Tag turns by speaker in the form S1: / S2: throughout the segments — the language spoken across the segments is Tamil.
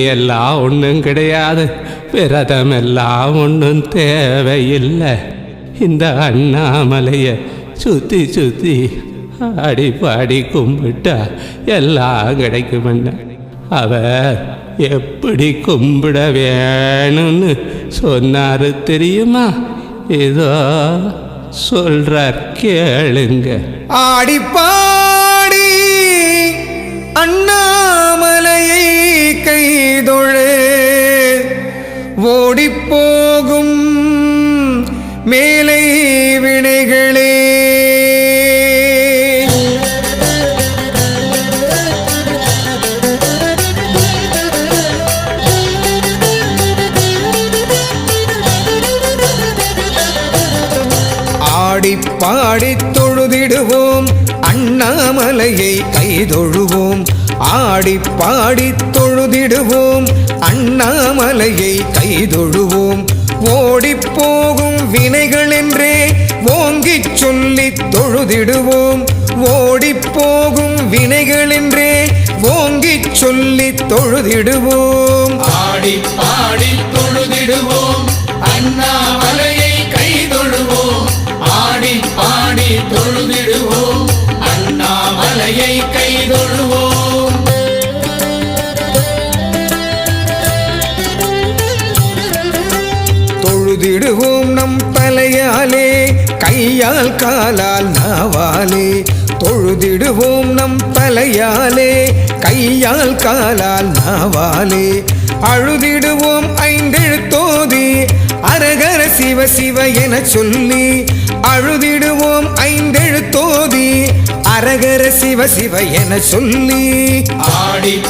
S1: எல்லாம் ஒன்றும் கிடையாது. விரதம் எல்லாம் ஒன்றும் தேவையில்லை. இந்த அண்ணாமலையை சுற்றி சுற்றி ஆடி பாடி கும்பிட்டா எல்லாம் கிடைக்குமண்ண அவர் எப்படி கும்பிட வேணும்னு சொன்னாரு தெரியுமா? இதோ சொல்றார் கேளுங்க.
S2: ஆடிப்பாடி அண்ணா போகும் மேலை வினைகளே. ஆடி பாடி தொழுதிடுவோம் அண்ணாமலையை கைதொழுவோம். ஆடி பாடி தொழுதிடுவோம் அண்ணாமலையை கைதொழுவோம். ஓடிப்போகும் வினைகள் என்றே ஓங்கிச் சொல்லி தொழுதிடுவோம். ஓடிப்போகும் வினைகள் என்றே ஓங்கிச் சொல்லி தொழுதிடுவோம்.
S3: தொழுதிடுவோம்
S2: நம் தலையாலே கையால் காலால் நாவாலே. தொழுதிடுவோம் நம் தலையாலே கையால் காலால் நாவாலே. அழுதிடுவோம் ஐந்தெழுத்தோதி அரகர சிவ சிவ என சொல்லி. அழுதிடுவோம் ஐந்தெழுத்தோதி அரகர சிவ சிவ என சொல்லி.
S3: ஆடி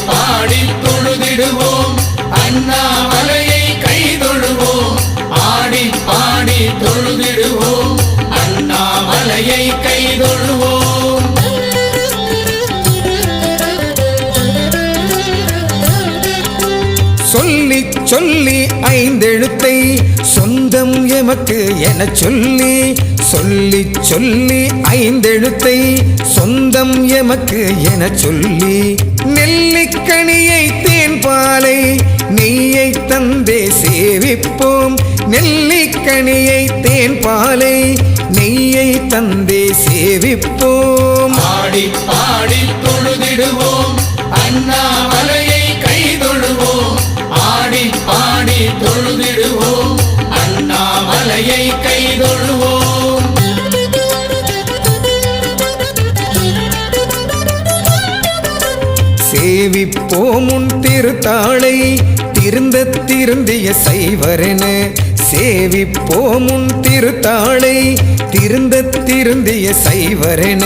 S2: சொல்லி சொல்லி ஐந்தெழுத்தை சொந்தம் எமக்கு என சொல்லி சொல்லி சொல்லி ஐந்தெழுத்தை சொந்தம் எமக்கு என சொல்லி நெல்லிக்கனியை தேன்பாலை நெய்யை தந்தே சேவிப்போம். நெல்லிக்கனியை தேன்பாலை நெய்யை தந்தே சேவிப்போம்.
S3: பாடி பாடி தொழுதிடுவோம். அண்ணாமலையை தொழுதிடுவோம் அண்ணாமலையை கைதொழுவோம்.
S2: சேவிப்போம் உன் திருத்தாளை திருந்த திருந்திய சைவரென. சேவிப்போம் உன் திருத்தாளை திருந்த திருந்திய சைவரென.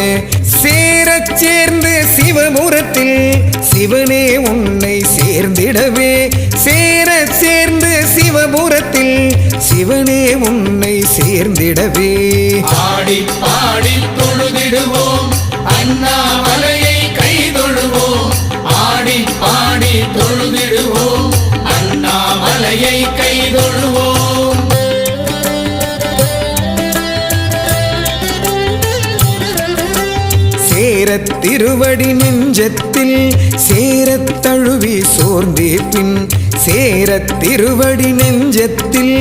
S2: சேரச் சேர்ந்து சிவபுரத்தில் சிவனே உன்னை சேர்ந்திடவே. சேர சேர்ந்து சிவபுரத்தில் சிவனே உன்னை சேர்ந்திடவே.
S3: ஆடி பாடி தொழுதிடுவோம். அண்ணாமலையை கைதொழுவோம். ஆடி பாடி தொழுதிடுவோம். அண்ணாமலையை கைதொழுவோம்.
S2: சேரத் திருவடி நெஞ்சத்தில் சேரத் தழுவி சோர்ந்தே பின் சேரத் திருவடி நெஞ்சத்தில்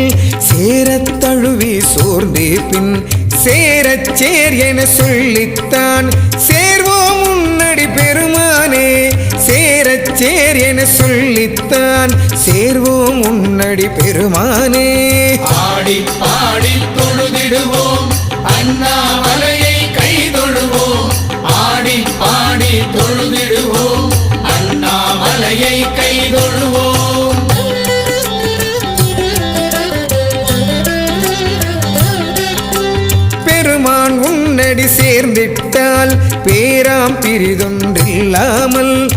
S2: சேரத் தழுவி சோர்ந்தே பின் சேரச் சேர் என சொல்லித்தான் சேர்வோம் முன்னடி பெருமானே சேரச் சேர் என சொல்லித்தான் சேர்வோம் முன்னடி பெருமானே.
S3: ஆடி பாடி தொழுதிடுவோம்
S2: அண்ணா சேர்ந்திட்டால் பேராம் பிரிதொன்றில்லாமல்